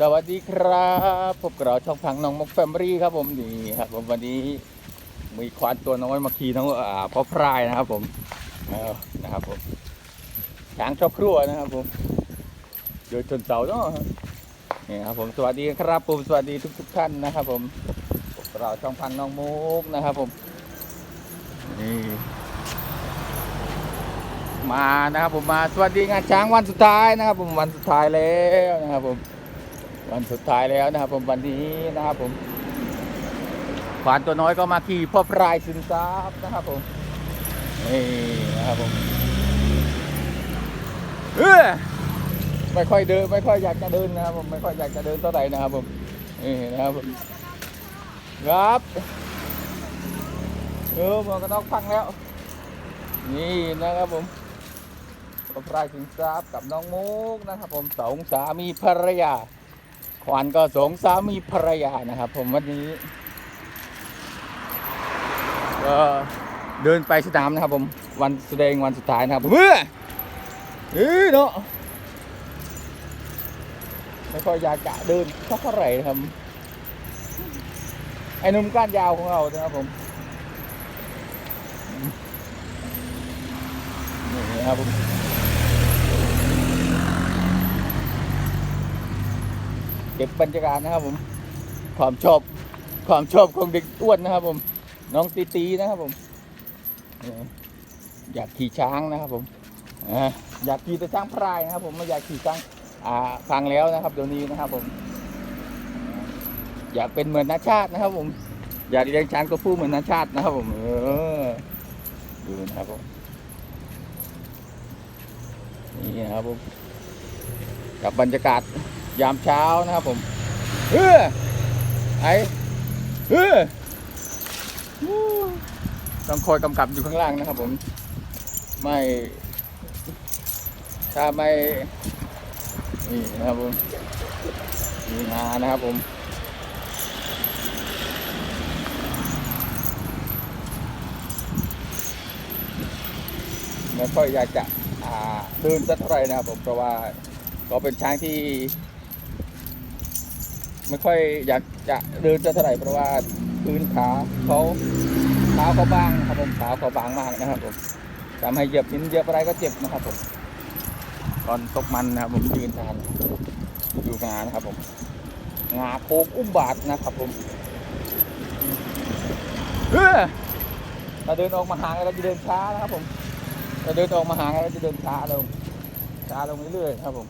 สวัสดีครับพบกับเราช่องพังน้องมกแฟมิลี่ครับผมนี่ครับผมวันนี้มีควานตัวน้อยมาขี่ทั้งอ่าพ่อพรายนะครับผมนะครับผมช้างชอบครัวนะครับผมเดินชนเสาเนาะนี่ครับผมสวัสดีครับผมสวัสดีทุกทุกๆท่านนะครับ ผมพบกับเราช่องพังน้องมุกนะครับผมนี่มานะครับผมมาสวัสดีงานช้างวันสุดท้ายนะครับ ผมวันสุดท้ายแล้วนะครับผม วันสุดท้ายแล้วนะครับ ผมวันนี้นะครับผมขวานตัวน้อยก็มาขี่พ่อพรายสินทรัพย์นะครับผมนี่นะครับผมเออไม่ค่อยเดินไม่ค่อยอยากจะเดินนะครับผมไม่ค่อยอยากจะเดินเท่าไหร่นะครับผมนี่นะครับผมครับเออหมวกกันน็อกพังแล้ว นี่นะครับผมพ่อพรายสินทรัพย์กับน้องมุกนะครับ ผมสองสามีภรรยา ขวัญก็สองสามีภรรยานะครับ ผมวันนี้ก็เดินไปสนามนะครับ ผมวันแสดงวันสุดท้ายนะครับผมเฮ้ยเอ้ยเนาะไม่ค่อยอยากจะเดินเท่าไหร่นะครับไอ้นุ่มก้านยาวของเรานะครับผมนี่ครับผม เก็บบรรยากาศนะครับผม ความชอบความชอบของเด็กอ้วนนะครับ ผม น้องตีตีนะครับผมอยากขี่ช้างนะครับผมอยากขี่แต่ช้างพรายนะครับ ผมไม่อยากขี่ช้างฟังแล้วนะครับเดี๋ยวนี้นะครับผม อยากเป็นเหมือนนาชาตินะครับ ผม อยากเลี้ยงช้างตัวผู้เหมือนนาชาตินะครับ ผมเออดูนะครับผมนี่นะครับผมกับบรรยากาศ ยามเช้านะครับผมเออไอเออต้องคอยกำกับอยู่ข้างล่างนะครับ ผม ไม่ ถ้าไม่ นี่นะครับผมมีงานะครับผมไม่ค่อยอยากจะอ่าเดินสักเท่าไหร่นะครับผมเพราะว่าก็เป็นช้างที่ ไม่ค่อยอยากจะเดินสักเท่าไหร่เพราะว่าพื้นขาเขาเท้าเขาบางนะครับผมเท้าเขาบางมากนะครับผมทำให้เหยียบหินเหยียบอะไรก็เจ็บนะครับผมตอนตกมันนะครับผมยืนทานดูงานะครับผมงาโค้งอุ้มบาทนะครับผมเออเราเดินออกมาหางเราจะเดินช้านะครับผมเราเดินออกมาหางเราจะเดินช้าลงช้าลงเรื่อยๆครับผม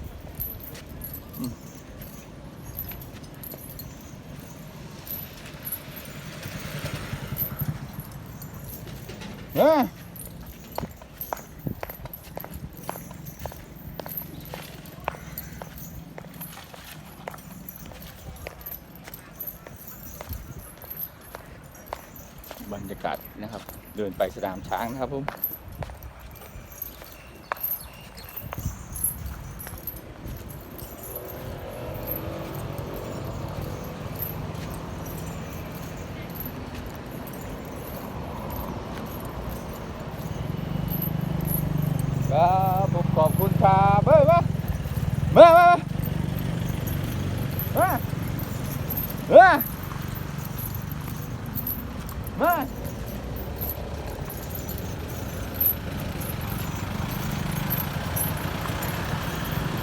เอ้ยบรรยากาศนะครับ เดินไปสนามช้างนะครับผม ครับผมขอบคุณครับเฮ้ยมา มามามามามา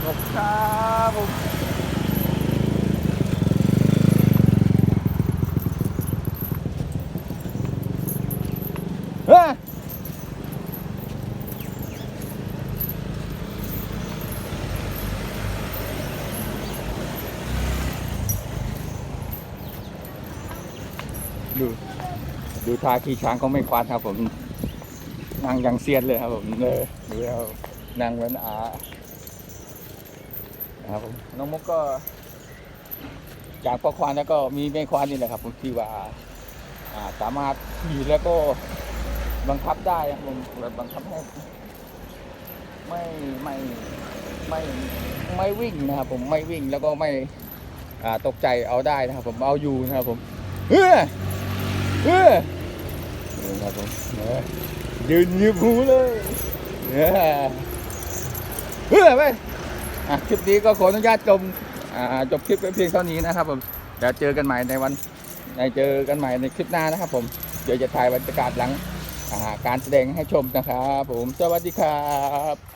ขอบคุณครับผม ดูดูท่าขี่ช้างก็ไม่ควานครับ ผมนั่งยังเซียนเลยครับผมเลยดูแล้วนั่งเหมือนอาครับผมน้องมุกก็ จากพ่อควานแล้วก็มีแม่ควานนี่แหละครับ ผมที่ว่าอ่าสามารถขี่แล้วก็บังคับได้ครับผมแบบบังคับให้ไม่ไม่ไม่ไม่วิ่งนะครับผมไม่วิ่งแล้วก็ไม่อ่าตกใจเอาได้นะครับผมเอาอยู่นะครับผมเฮ้ย เออครับผมยืนยืมหูเลยเออเออไปคลิปนี้ก็ขออนุญาตจมจบคลิปไว้เพียงเท่านี้นะครับผมเดี๋ยวเจอกันใหม่ในวันในเจอกันใหม่ในคลิปหน้านะครับ ผมเดี๋ยวจะถ่ายบรรยากาศหลังการแสดงให้ชมนะครับ ผมสวัสดีครับ